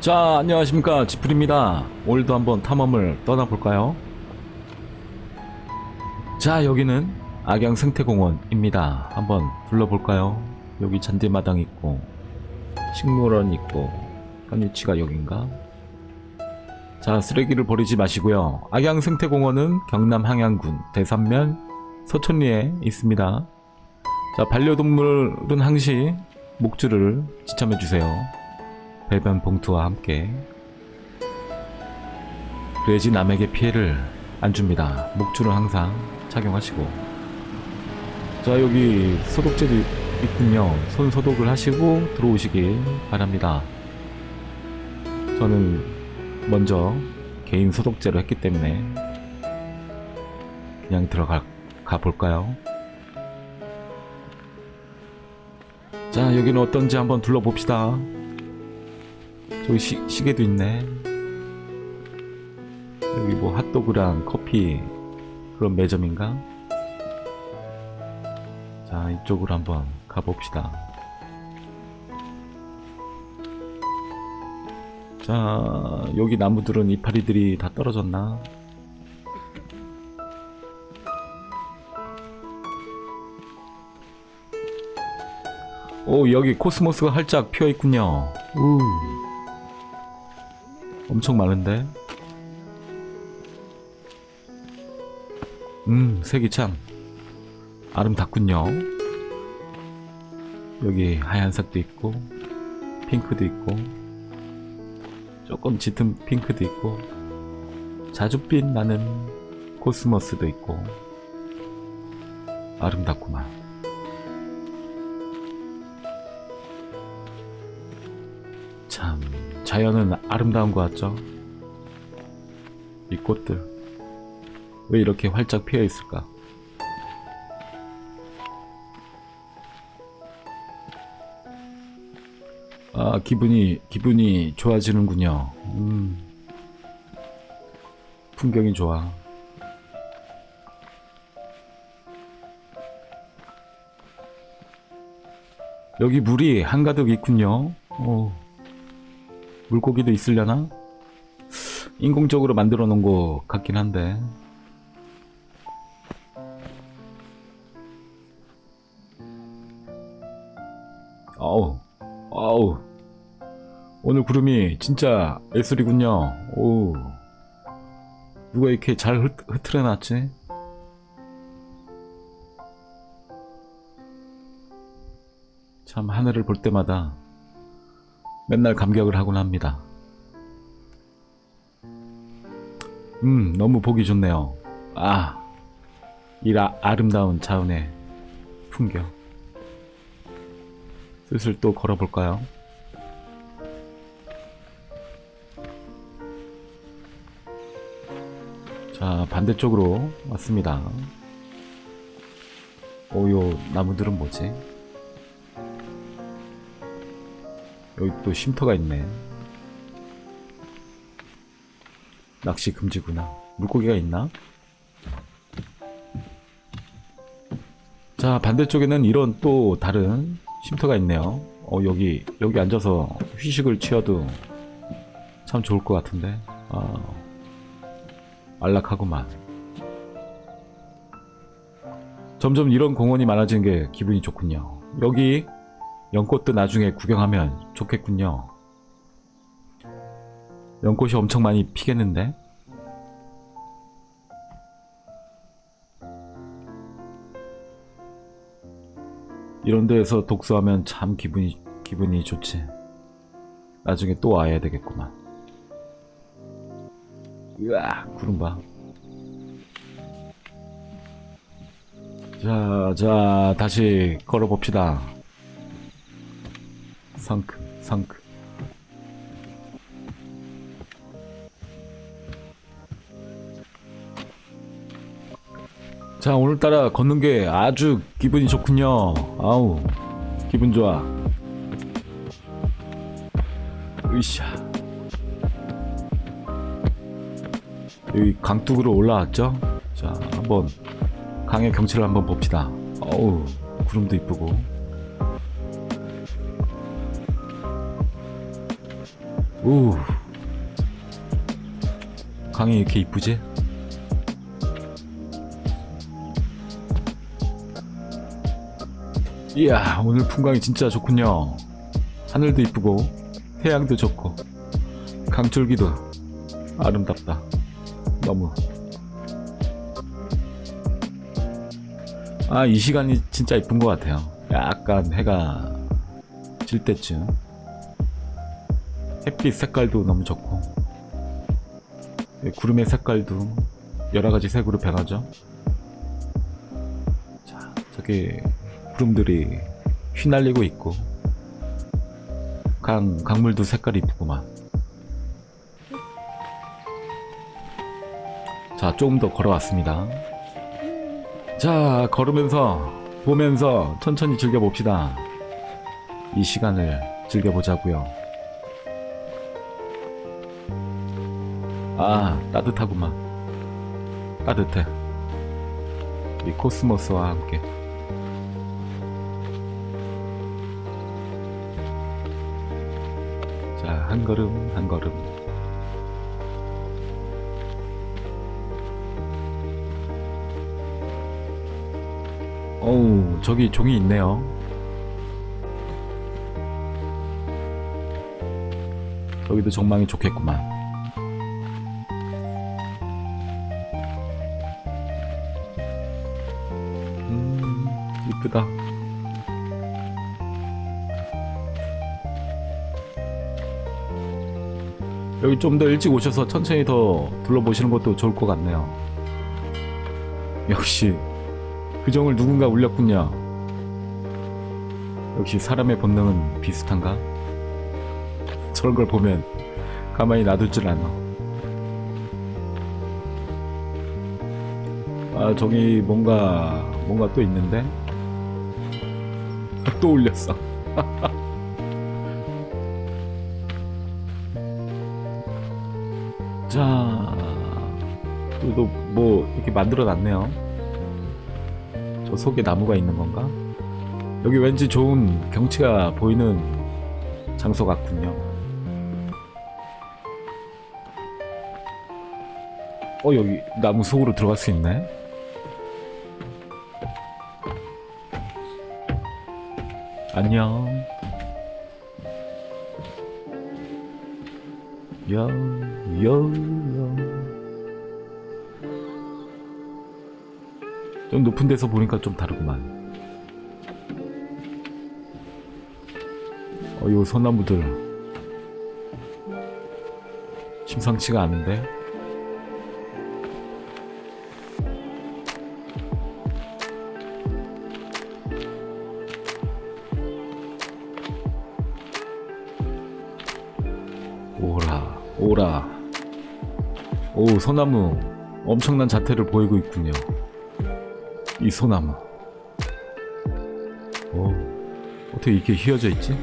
자, 안녕하십니까. 지풀입니다. 오늘도 한번 탐험을 떠나볼까요? 자, 여기는 악양 생태공원입니다. 한번 둘러볼까요? 여기 잔디마당 있고, 식물원 있고, 현 위치가 여긴가? 자, 쓰레기를 버리지 마시고요. 악양 생태공원은 경남 항양군 대산면 서촌리에 있습니다. 자, 반려동물은 항시 목줄을 지참해주세요. 배변 봉투와 함께 그래야지 남에게 피해를 안 줍니다. 목줄은 항상 착용하시고 자 여기 소독제도 있군요. 손 소독을 하시고 들어오시길 바랍니다. 저는 먼저 개인 소독제로 했기 때문에 그냥 들어가 가 볼까요? 자 여기는 어떤지 한번 둘러봅시다. 저기 시, 시계도 있네. 여기 뭐 핫도그랑 커피 그런 매점인가? 자, 이쪽으로 한번 가봅시다. 자, 여기 나무들은 이파리들이 다 떨어졌나? 오, 여기 코스모스가 활짝 피어 있군요. 우. 엄청 많은데? 음, 색이 참 아름답군요. 여기 하얀색도 있고, 핑크도 있고, 조금 짙은 핑크도 있고, 자줏빛 나는 코스모스도 있고, 아름답구만. 자연은 아름다운 것 같죠? 이 꽃들. 왜 이렇게 활짝 피어 있을까? 아, 기분이, 기분이 좋아지는군요. 음. 풍경이 좋아. 여기 물이 한가득 있군요. 오. 물고기도 있으려나? 인공적으로 만들어 놓은 것 같긴 한데. 어우, 어우. 오늘 구름이 진짜 예술이군요. 오. 누가 이렇게 잘 흐, 흐트려 놨지? 참 하늘을 볼 때마다 맨날 감격을 하곤 합니다. 음, 너무 보기 좋네요. 아, 이 아, 아름다운 자연의 풍경. 슬슬 또 걸어볼까요? 자, 반대쪽으로 왔습니다. 오, 요 나무들은 뭐지? 여기 또 쉼터가 있네. 낚시 금지구나. 물고기가 있나? 자, 반대쪽에는 이런 또 다른 쉼터가 있네요. 어, 여기, 여기 앉아서 휴식을 취해도 참 좋을 것 같은데. 아, 안락하구만. 점점 이런 공원이 많아지는 게 기분이 좋군요. 여기 연꽃도 나중에 구경하면 좋겠군요. 연꽃이 엄청 많이 피겠는데? 이런 데에서 독서하면 참 기분이 기분이 좋지. 나중에 또 와야 되겠구만. 으아, 구름 봐. 자, 자, 다시 걸어봅시다. 상큼, 상큼. 자, 오늘따라 걷는 게 아주 기분이 좋군요. 아우, 기분 좋아. 으쌰. 여기 강둑으로 올라왔죠? 자, 한번 강의 경치를 한번 봅시다. 어우, 구름도 이쁘고. 우. 강이 이렇게 이쁘지? 이야 오늘 풍광이 진짜 좋군요. 하늘도 이쁘고 태양도 좋고 강줄기도 아름답다. 너무. 아 이 시간이 진짜 이쁜 것 같아요. 약간 해가 질 때쯤 햇빛 색깔도 너무 좋고 예, 구름의 색깔도 여러 가지 색으로 변하죠. 자, 저기 구름들이 휘날리고 있고 강 강물도 색깔이 이쁘구만. 자, 조금 더 걸어왔습니다. 자, 걸으면서 보면서 천천히 즐겨봅시다. 이 시간을 즐겨보자고요. 아 따뜻하구만. 따뜻해. 이 코스모스와 함께. 자 한 걸음 한 걸음. 어우 저기 종이 있네요. 저기도 전망이 좋겠구만 이쁘다. 여기 좀 더 일찍 오셔서 천천히 더 둘러보시는 것도 좋을 것 같네요. 역시 그 정을 누군가 울렸군요. 역시 사람의 본능은 비슷한가? 저런 걸 보면 가만히 놔둘 줄 아나. 아 저기 뭔가 뭔가 또 있는데 또 울렸어. 자 또 뭐 이렇게 만들어 놨네요. 저 속에 나무가 있는 건가? 여기 왠지 좋은 경치가 보이는 장소 같군요. 어 여기 나무 속으로 들어갈 수 있네 안녕. 여, 여, 여. 좀 높은 데서 보니까 좀 다르구만. 어, 요 소나무들. 심상치가 않은데? 소나무. 엄청난 자태를 보이고 있군요. 이 소나무. 오, 어떻게 이렇게 휘어져 있지?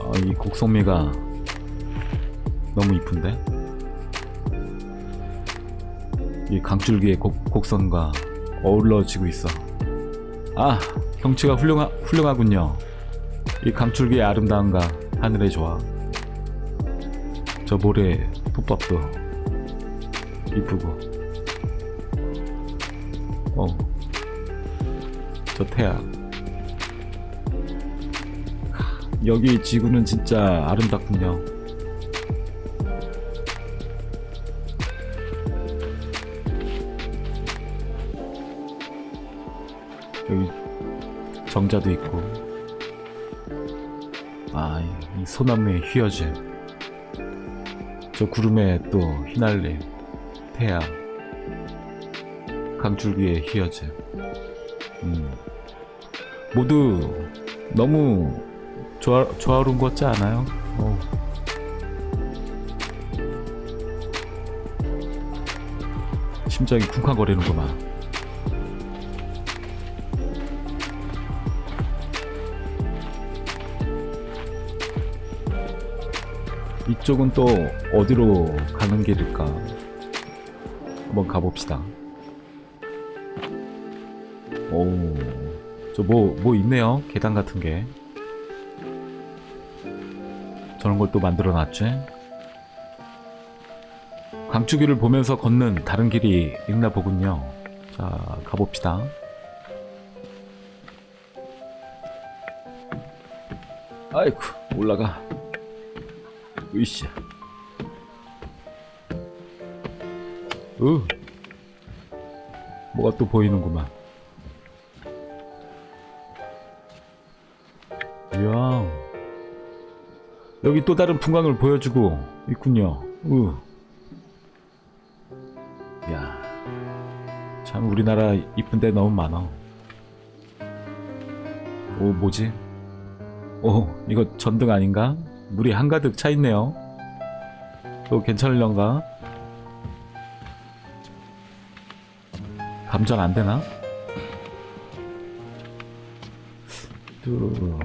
아, 이 곡성미가 너무 이쁜데? 이 강줄기의 곡, 곡선과 어우러지고 있어. 아, 경치가 훌륭하, 훌륭하군요. 이 강줄기의 아름다움과 하늘의 조화 저 모래 톱밥도 이쁘고. 어 저 태양 하, 여기 지구는 진짜 아름답군요. 여기 정자도 있고. 아, 이 소나무의 휘어짐. 저 구름에 또 휘날림. 태양. 강줄기의 휘어짐. 음. 모두 너무 조화, 조화로운 것 같지 않아요? 어. 심장이 쿵쾅거리는구만. 이쪽은 또 어디로 가는 길일까? 한번 가봅시다. 오, 저 뭐, 뭐 있네요. 계단 같은 게. 저런 걸 또 만들어 놨지? 강추기를 보면서 걷는 다른 길이 있나 보군요. 자, 가봅시다. 아이쿠, 올라가. 으쌰. 으. 뭐가 또 보이는구만. 이야. 여기 또 다른 풍광을 보여주고 있군요. 으. 야. 참 우리나라 이쁜 데 너무 많아. 오, 뭐지? 오, 이거 전등 아닌가? 물이 한가득 차 있네요. 또 괜찮을런가? 감전 안 되나? 또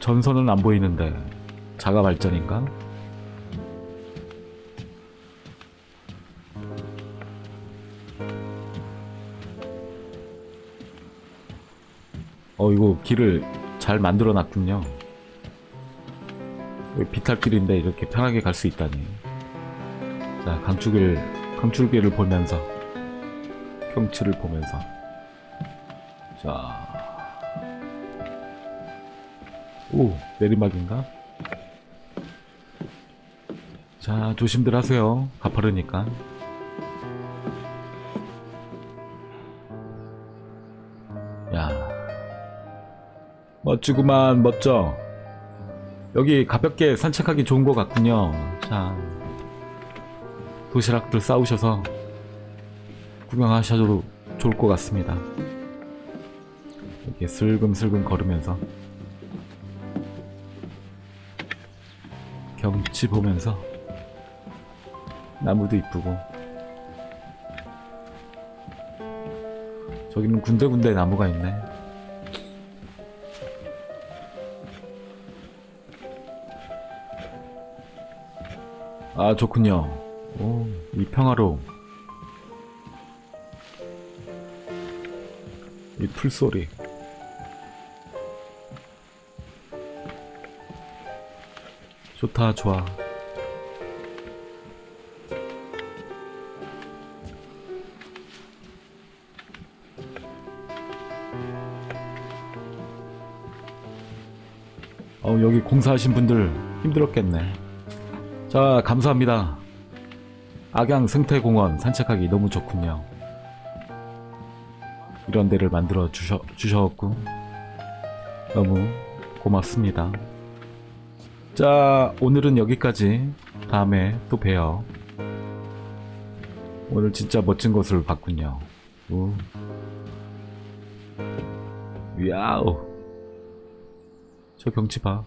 전선은 안 보이는데 자가 발전인가? 어 이거 길을 잘 만들어 놨군요. 비탈길인데 이렇게 편하게 갈 수 있다니. 자 강축을 강출길을 보면서 경치를 보면서 자. 오, 내리막인가? 자, 조심들 하세요. 가파르니까. 야. 멋지구만, 멋져. 여기 가볍게 산책하기 좋은 것 같군요. 자. 도시락들 싸우셔서 구경하셔도 좋을 것 같습니다. 이렇게 슬금슬금 걸으면서 경치 보면서 나무도 이쁘고 저기는 군데군데 나무가 있네. 아 좋군요. 오, 이 평화로움. 이 풀소리. 좋다, 좋아. 어, 여기 공사하신 분들 힘들었겠네. 자, 감사합니다. 악양 생태공원 산책하기 너무 좋군요. 이런 데를 만들어 주셔, 주셔갖고 너무 고맙습니다. 자, 오늘은 여기까지. 다음에 또 봬요. 오늘 진짜 멋진 곳을 봤군요. 우. 야우. 저 경치 봐.